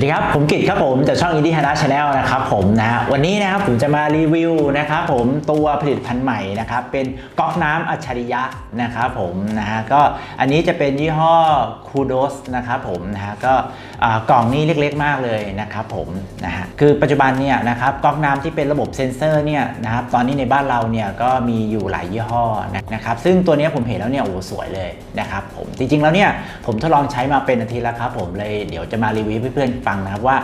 สวัสดีครับ ผมกิตครับผมจากช่อง Indie Hana Channel นะครับผมนะฮะวันนี้นะครับผมจะมารีวิวนะครับผมตัวผลิตภัณฑ์ใหม่นะครับเป็นก๊อกน้ำอัจฉริยะนะครับผมนะฮะก็อันนี้จะเป็นยี่ห้อคูโดสนะครับผมนะฮะก็อ่ากล่องนี้เล็กๆมากเลยนะครับผมนะฮะคือปัจจุบันเนี่ยนะครับก๊อกน้ำที่เป็นระบบเซ็นเซอร์เนี่ยนะครับตอนนี้ในบ้านเราเนี่ยก็มีอยู่หลายยี่ห้อนะครับซึ่งตัวนี้ผมเห็นแล้วเนี่ยโอ้สวยเลยนะครับผมจริงๆแล้วเนี่ยผมทดลองใช้มาเป็นอาทิตย์แล้วครับผมเลยเดี๋ยวจะมารีวิวเพื่อนๆฟังนะครับว่า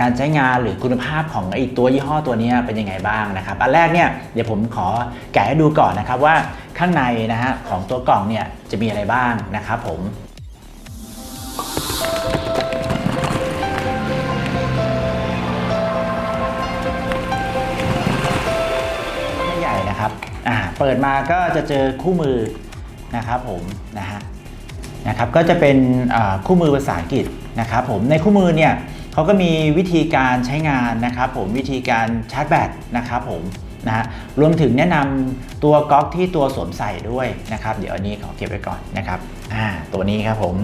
การใช้งานหรือคุณภาพของไอ้ตัวยี่ห้อตัวนี้เป็นยังไงบ้างนะครับ อันแรกเนี่ยเดี๋ยวผมขอแกะให้ดูก่อนนะครับว่าข้างในนะฮะของตัวกล่องเนี่ยจะมีอะไรบ้างนะครับผมใหญ่นะครับอ่าเปิดมาก็จะเจอคู่มือนะครับผมนะฮะนะครับก็จะเป็นคู่มือภาษาอังกฤษ นะครับผมในคู่มือเนี่ยเขาก็มีวิธีการใช้งานนะครับผมวิธีการชาร์จแบตนะครับผมนะฮะรวมถึงแนะนำตัวก๊อกที่ตัวสวมใส่ด้วยนะครับ เดี๋ยวอันนี้ขอเก็บไว้ก่อนนะครับอ่าตัวนี้ครับผม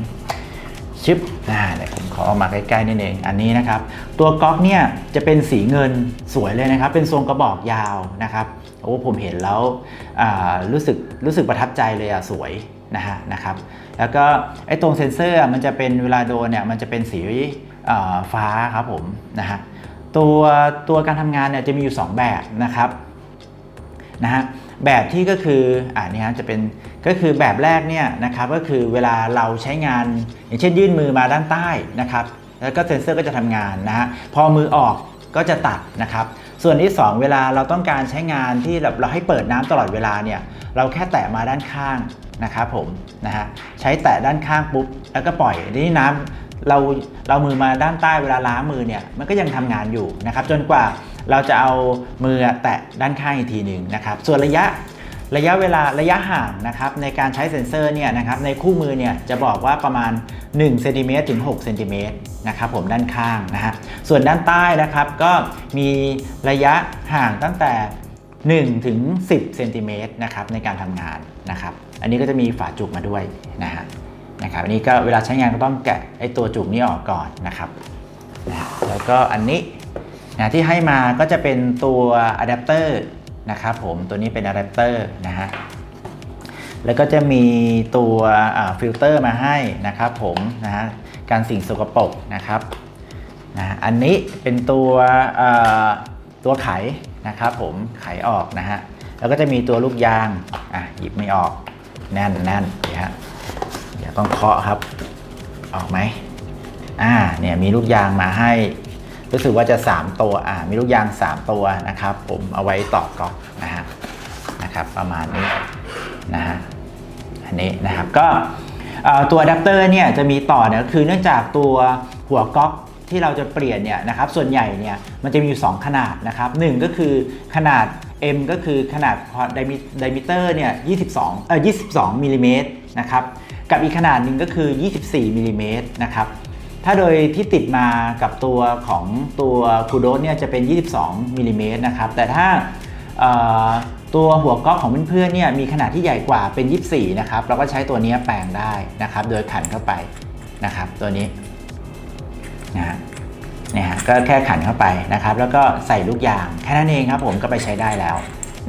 ชึบอ่าเดี๋ยวผมขอเอามาใกล้ๆนิดนึงอันนี้นะครับ ตัวก๊อกเนี่ยจะเป็นสีเงินสวยเลยนะครับ เป็นทรงกระบอกยาวนะครับโอ้ผมเห็นแล้วอ่ารู้สึกรู้สึกประทับใจเลยอะสวยนะฮะนะครับ แล้วก็ไอ้ตรงเซ็นเซอร์มันจะเป็นเวลาโดนเนี่ยมันจะเป็นสีฟ้าครับผมนะฮะตัวตัวการทำงานเนี่ยจะมีอยู่ 2 แบบนะครับนะฮะแบบที่ก็คืออ่านี่ฮะจะเป็นก็คือแบบแรกเนี่ยนะครับก็คือเวลาเราใช้งาน อย่างเช่นยื่นมือมาด้านใต้นะครับ แล้วก็เซ็นเซอร์ก็จะทำงานนะฮะพอมือออกก็จะตัดนะครับ ส่วนที่ 2 เวลาเราต้องการใช้งานที่แบบเราให้เปิดน้ำตลอดเวลาเนี่ยเราแค่แตะมาด้านข้างนะครับผมนะฮะใช้แตะด้านข้างปุ๊บแล้วก็ปล่อยทีนี้น้ำเราเรามือมาด้านใต้เวลาล้างมือเนี่ยมันก็ยังทำงานอยู่นะครับจนกว่าเราจะเอามือแตะด้านข้างอีกทีหนึ่งนะครับส่วนระยะ ระยะเวลาระยะห่างนะครับในการใช้เซ็นเซอร์เนี่ยนะครับในคู่มือเนี่ยจะบอกว่าประมาณ1เซนติเมตรถึง6เซนติเมตรนะครับผมด้านข้างนะฮะส่วนด้านใต้นะครับก็มีระยะห่างตั้งแต่1ถึง10เซนติเมตรนะครับในการทำงานนะครับอันนี้ก็จะมีฝาจุกมาด้วยนะฮะนะครับอันนี้ก็เวลาใช้งานก็ต้องแกะไอ้ตัวจุกนี้ออกก่อนนะครับนะแล้วก็อันนี้นะที่ให้มาก็จะเป็นตัวอะแดปเตอร์ นะครับผมตัวนี้เป็นอะแดปเตอร์นะฮะแล้วก็จะมีตัวฟิลเตอร์มาให้นะครับผมนะฮะการสิ่งสกปรกนะครับนะอันนี้เป็นตัวตัวไขนะครับผมไขออกนะฮะแล้วก็จะมีตัวลูกยางอะหยิบไม่ออกแน่นแน่นเดี๋ยวฮะเดี๋ยวต้องเคาะครับออกไหมอ่าเนี่ยมีลูกยางมาให้ รู้สึกว่าจะ 3 ตัวอ่ามีลูกยาง 3 ตัวนะครับ ผมเอาไว้ต่อก๊อกนะฮะนะครับประมาณนี้นะฮะอันนี้นะครับก็ตัวอะแดปเตอร์เนี่ยจะมีต่อเนี่ยคือเนื่องจากตัวหัวก๊อกที่เราจะเปลี่ยนเนี่ยนะครับส่วนใหญ่เนี่ยมันจะมีอยู่ 2 ขนาดนะครับหนึ่งก็คือขนาด M ก็คือขนาดไดมิเตอร์เนี่ย22เอ่อ22มิลลิเมตรนะครับกับอีกขนาดหนึ่งก็คือ 24มิลลิเมตรนะครับ ถ้าโดยที่ติดมากับตัวของตัวคูโดสเนี่ยจะเป็น 22มิลลิเมตรนะครับ แต่ถ้าตัวหัวก๊อกของเพื่อนๆเนี่ยมีขนาดที่ใหญ่กว่าเป็น 24 นะครับ เราก็ใช้ตัวนี้แปลงได้นะครับ โดยขันเข้าไปนะครับ ตัวนี้นะฮะเนี่ยก็แค่ขันเข้าไปนะครับ แล้วก็ใส่ลูกยางแค่นั้นเองครับ ผมก็ไปใช้ได้แล้ว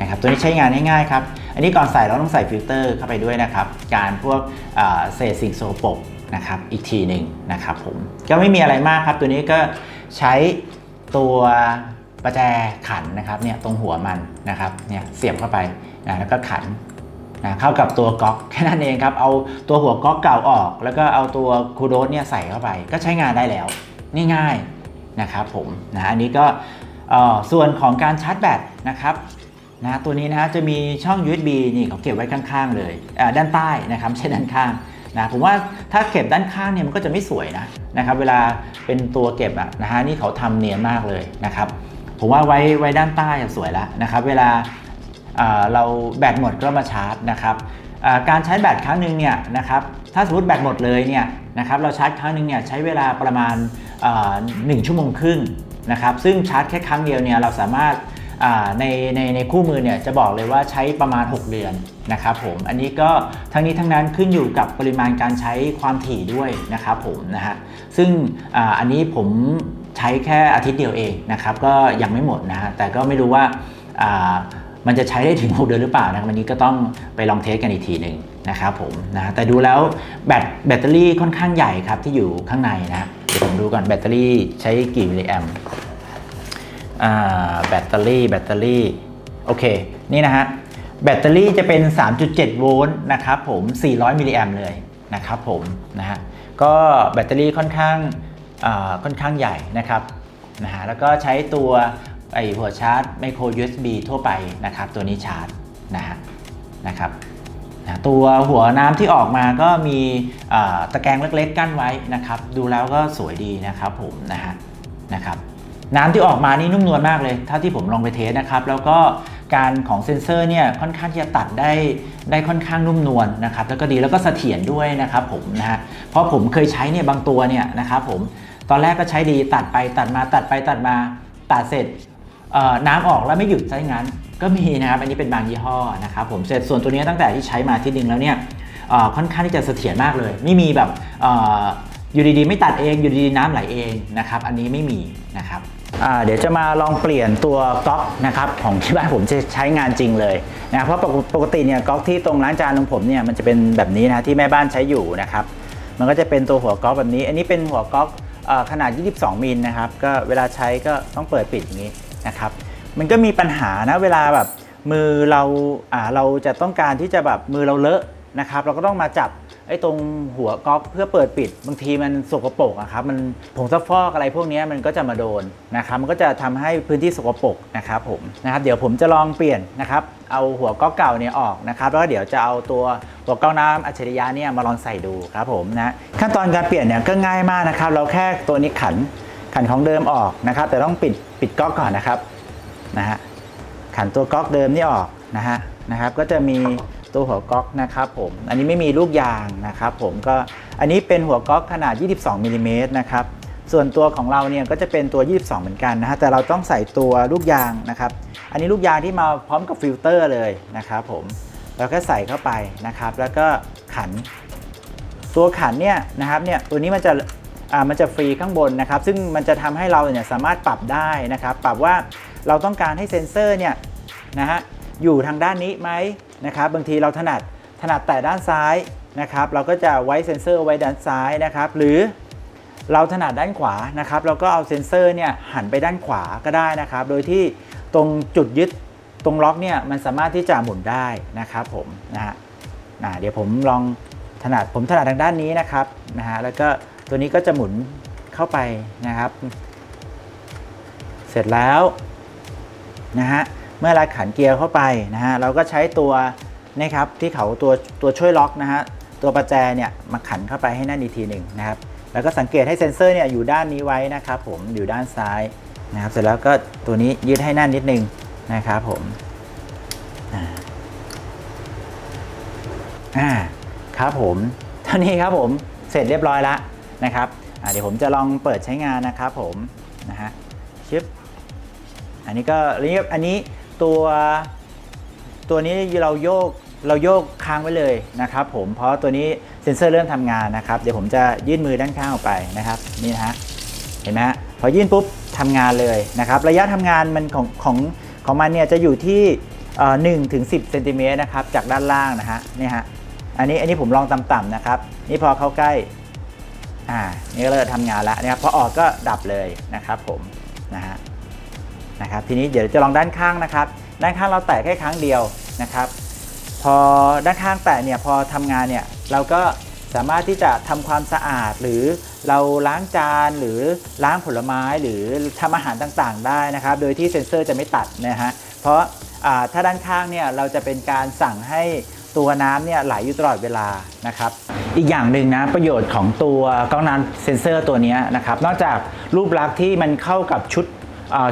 นะครับตัวนี้ใช้งานง่ายๆครับ อันนี้ก่อนใส่เราต้องใส่ฟิลเตอร์เข้าไปด้วยนะครับ การพวกเอ่อเศษสิ่งโสโปรก นะครับอีกทีหนึ่งนะครับผมก็ไม่มีอะไรมากครับ ตัวนี้ก็ใช้ตัวประแจขันนะครับเนี่ยตรงหัวมันนะครับเนี่ยเสียบเข้าไปนะแล้วก็ขันนะเข้ากับตัวก๊อกแค่นั้นเองครับเอาตัวหัวก๊อกเก่าออก แล้วก็เอาตัวคูโดสเนี่ยใส่เข้าไป ก็ใช้งานได้แล้วง่ายๆนะครับผมนะอันนี้ก็ส่วนของการชาร์จแบตนะครับนะตัวนี้นะจะมีช่อง USB นี่เขาเก็บไว้ข้างๆเลยด้านใต้นะครับใช่ด้านข้าง นะผมว่าถ้าเก็บด้านข้างเนี่ยมันก็จะไม่สวยนะนะครับเวลาเป็นตัวเก็บอะนะฮะนี่เขาทำเนียนมากเลยนะครับผมว่าไว้ไว้ด้านใต้อะสวยแล้วนะครับเวลาเราแบตหมดก็มาชาร์จนะครับการใช้แบตครั้งหนึ่งเนี่ยนะครับถ้าสมมติแบตหมดเลยเนี่ยนะครับเราชาร์จครั้งหนึ่งเนี่ยใช้เวลาประมาณอ่าหนึ่งชั่วโมงครึ่งนะครับซึ่งชาร์จแค่ครั้งเดียวเนี่ยเราสามารถ ในในในคู่มือเนี่ยจะบอกเลยว่าใช้ประมาณ 6 เดือนนะครับผมอันนี้ก็ทั้งนี้ทั้งนั้นขึ้นอยู่กับปริมาณการใช้ความถี่ด้วยนะครับผมนะฮะซึ่งออันนี้ผมใช้แค่อาทิตย์เดียวเองนะครับก็ยังไม่หมดนะฮะแต่ก็ไม่รู้ว่ามันจะใช้ได้ถึง 6 เดือนหรือเปล่านะวันนี้ก็ต้องไปลองเทสกันอีกทีหนึ่งนะครับผมนะแต่ดูแล้วแบตแบตเตอรี่ค่อนข้างใหญ่ครับที่อยู่ข้างในนะเดี๋ยวผมดูก่อนแบตเตอรี่ใช้กี่มิลลิแอม แบตเตอรี่แบตเตอรี่โอเคนี่นะฮะแบตเตอรี่จะเป็น 3.7 โวลต์นะครับผม 400 มิลลิแอมเลยนะครับผมนะฮะก็แบตเตอรี่ค่อนข้างค่อนข้างใหญ่นะครับนะฮะแล้วก็ใช้ตัวไอหัวชาร์จไมโคร USB ทั่วไปนะครับตัวนี้ชาร์จนะฮะนะครับนะตัวหัวน้ำที่ออกมาก็มีตะแกรงเล็กๆกั้นไว้นะครับ ดูแล้วก็สวยดีนะครับผมนะฮะนะครับ น้ำที่ออกมานี่นุ่มนวลมากเลยเท่าที่ผมลองไปเทสนะครับ แล้วก็การของเซ็นเซอร์เนี่ยค่อนข้างที่จะตัดได้ได้ค่อนข้างนุ่มนวลนะครับ แล้วก็ดีแล้วก็เสถียรด้วยนะครับผมนะฮะเพราะผมเคยใช้เนี่ยบางตัวเนี่ยนะครับผมตอนแรกก็ใช้ดีตัดไปตัดมาตัดไปตัดมาตัดเสร็จน้ำออกแล้วไม่หยุดซะงั้น ก็มีนะครับอันนี้เป็นบางยี่ห้อนะครับผมเสร็จส่วนตัวนี้ตั้งแต่ที่ใช้มาที่นึงแล้วเนี่ยค่อนข้างที่จะเสถียรมากเลย ไม่มีแบบอยู่ดีๆ ไม่ตัดเองอยู่ดีๆน้ำไหลเองนะครับอันนี้ไม่มีนะครับ เดี๋ยวจะมาลองเปลี่ยนตัวก๊อกนะครับของที่บ้านผมจะใช้งานจริงเลยนะเพราะปกติเนี่ยก๊อกที่ตรงล้างจานของผมเนี่ยมันจะเป็นแบบนี้นะที่แม่บ้านใช้อยู่นะครับมันก็จะเป็นตัวหัวก๊อกแบบนี้ อันนี้เป็นหัวก๊อกอ่อขนาด 22 มิลนะครับก็เวลาใช้ก็ต้องเปิดปิดอย่างนี้นะครับมันก็มีปัญหานะเวลาแบบมือเราอ่าเราจะต้องการที่จะแบบมือเราเลอะนะครับเราก็ต้องมาจับ ไอ้ตรงหัวก๊อกเพื่อเปิดปิดบางทีมันสกปรกอะครับมันผงซักฟอกอะไรพวกนี้มันก็จะมาโดนนะครับมันก็จะทำให้พื้นที่สกปรกนะครับผมนะครับเดี๋ยวผมจะลองเปลี่ยนนะครับเอาหัวก๊อกเก่าเนี่ยออกนะครับแล้วก็เดี๋ยวจะเอาตัวหัวก๊อกน้ำอัจฉริยะเนี่ยมาลองใส่ดูครับผมนะขั้นตอนการเปลี่ยนเนี่ยก็ง่ายมากนะครับเราแค่ตัวนี้ขันขันของเดิมออกนะครับแต่ต้องปิดปิดก๊อกก่อนนะครับนะฮะขันตัวก๊อกเดิมนี่ออกนะฮะนะครับก็จะมี ตัวหัวก๊อกนะครับผม อันนี้ไม่มีลูกยางนะครับผมก็อันนี้เป็นหัวก๊อกขนาด 22มิลลิเมตรนะครับ ส่วนตัวของเราเนี่ยก็จะเป็นตัว 22 เหมือนกันนะฮะ แต่เราต้องใส่ตัวลูกยางนะครับ อันนี้ลูกยางที่มาพร้อมกับฟิลเตอร์เลยนะครับผมเราก็ใส่เข้าไปนะครับ แล้วก็ขัน ตัวขันเนี่ยนะครับเนี่ยตัวนี้มันจะอ่ามันจะฟรีข้างบนนะครับ ซึ่งมันจะทำให้เราเนี่ยสามารถปรับได้นะครับ ปรับว่าเราต้องการให้เซ็นเซอร์เนี่ยนะฮะ อยู่ทางด้านนี้ไหมนะครับบางทีเราถนัดถนัดแต่ด้านซ้ายนะครับเราก็จะไว้เซ็นเซอร์ไว้ด้านซ้ายนะครับหรือเราถนัดด้านขวานะครับเราก็เอาเซ็นเซอร์เนี่ยหันไปด้านขวาก็ได้นะครับ โดยที่ตรงจุดยึดตรงล็อกเนี่ยมันสามารถที่จะหมุนได้นะครับผมนะฮะเดี๋ยวผมลองถนัดผมถนัดทางด้านนี้นะครับนะฮะแล้วก็ตัวนี้ก็จะหมุนเข้าไปนะครับ เสร็จแล้วนะฮะ เมื่อเราขันเกียร์เข้าไปนะฮะเราก็ใช้ตัวนะครับที่เขาตัวตัวช่วยล็อกนะฮะตัวประแจเนี่ยมาขันเข้าไปให้แน่นอีกทีหนึ่งนะครับแล้วก็สังเกตให้เซ็นเซอร์เนี่ยอยู่ด้านนี้ไว้นะครับผมอยู่ด้านซ้ายนะครับเสร็จแล้วก็ตัวนี้ยืดให้แน่นนิดนึงนะครับผมอ่าครับผมเท่านี้ครับผมเสร็จเรียบร้อยแล้วนะครับเดี๋ยวผมจะลองเปิดใช้งานนะครับผมนะฮะชึบอันนี้ก็อันนี้อันนี้ ตัวตัวนี้เราโยกเราโยกค้างไว้เลยนะครับผมเพราะตัวนี้เซ็นเซอร์เริ่มทำงานนะครับเดี๋ยวผมจะยื่นมือด้านข้างออกไปนะครับนี่นะฮะเห็นไหมฮะพอยื่นปุ๊บทำงานเลยนะครับระยะทำงานมันของของของมันเนี่ยจะอยู่ที่หนึ่งถึงสิเซนติเมตรนะครับจากด้านล่างนะฮะนี่ฮะอันนี้อันนี้ผมลองต่ำๆนะครับนี่พอเข้าใกล้อ่านี่ก็เริ่มทำงานแล้วนะครับพอออกก็ดับเลยนะครับผมนะฮะ นะครับทีนี้เดี๋ยวจะลองด้านข้างนะครับ ด้านข้างเราแตะแค่ครั้งเดียวนะครับ พอด้านข้างแตะเนี่ยพอทำงานเนี่ยเราก็สามารถที่จะทำความสะอาดหรือเราล้างจานหรือล้างผลไม้หรือทำอาหารต่างๆ ได้นะครับ โดยที่เซ็นเซอร์จะไม่ตัดนะฮะเพราะาถ้าด้านข้างเนี่ยเราจะเป็นการสั่งให้ตัวน้ำเนี่ยไหลอยู่ตลอดเวลานะครับ อีกอย่างหนึ่งนะประโยชน์ของตัวกล้องน้ำเซ็นเซอร์ตัวนี้นะครับ นอกจากรูปลักษณ์ที่มันเข้ากับชุด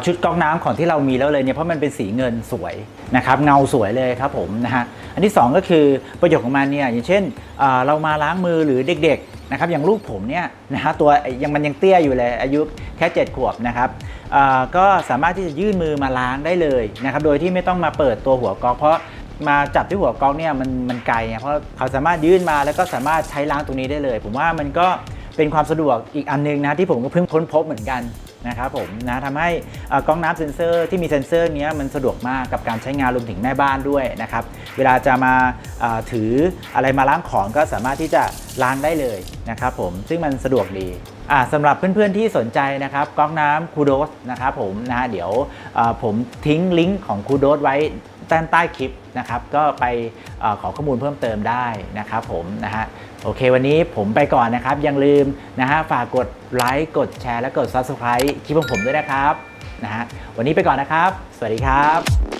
ชุดก๊อกน้ำของที่เรามีแล้วเลยเนี่ยเพราะมันเป็นสีเงินสวยนะครับเงาสวยเลยครับผมนะฮะอันที่ 2 ก็คือประโยชน์ของมันเนี่ยอย่างเช่นเรามาล้างมือหรือเด็กๆนะครับอย่างลูกผมเนี่ยนะฮะตัวยังมันยังเตี้ยอยู่เลยอายุแค่7ขวบนะครับก็สามารถที่จะยื่นมือมาล้างได้เลยนะครับโดยที่ไม่ต้องมาเปิดตัวหัวก๊อกเพราะมาจับที่หัวก๊อกเนี่ยมันมันไกลเพราะเขาสามารถยื่นมาแล้วก็สามารถใช้ล้างตรงนี้ได้เลย ผมว่ามันก็เป็นความสะดวกอีกอันนึงนะที่ผมก็เพิ่งค้นพบเหมือนกัน นะครับผมนะทำให้กล้องน้ำเซ็นเซอร์ที่มีเซ็นเซอร์นี้มันสะดวกมากกับการใช้งานรวมถึงแม่บ้านด้วยนะครับ เวลาจะมาถืออะไรมาล้างของก็สามารถที่จะล้างได้เลยนะครับผมซึ่งมันสะดวกดีสำหรับเพื่อนๆที่สนใจนะครับก๊อกน้ำคูโดสนะครับผมนะเดี๋ยวผมทิ้งลิงก์ของคูโดสไว้ด้านใต้คลิปนะครับ ก็ไปอขอข้อมูลเพิ่มเติมได้นะครับผมนะฮะ โอเค วันนี้ผมไปก่อนนะครับยังลืมนะฮะฝากกดไลค์กดแชร์และกด Subscribe คลิปของผมด้วยนะครับนะฮะวันนี้ไปก่อนนะครับ สวัสดีครับ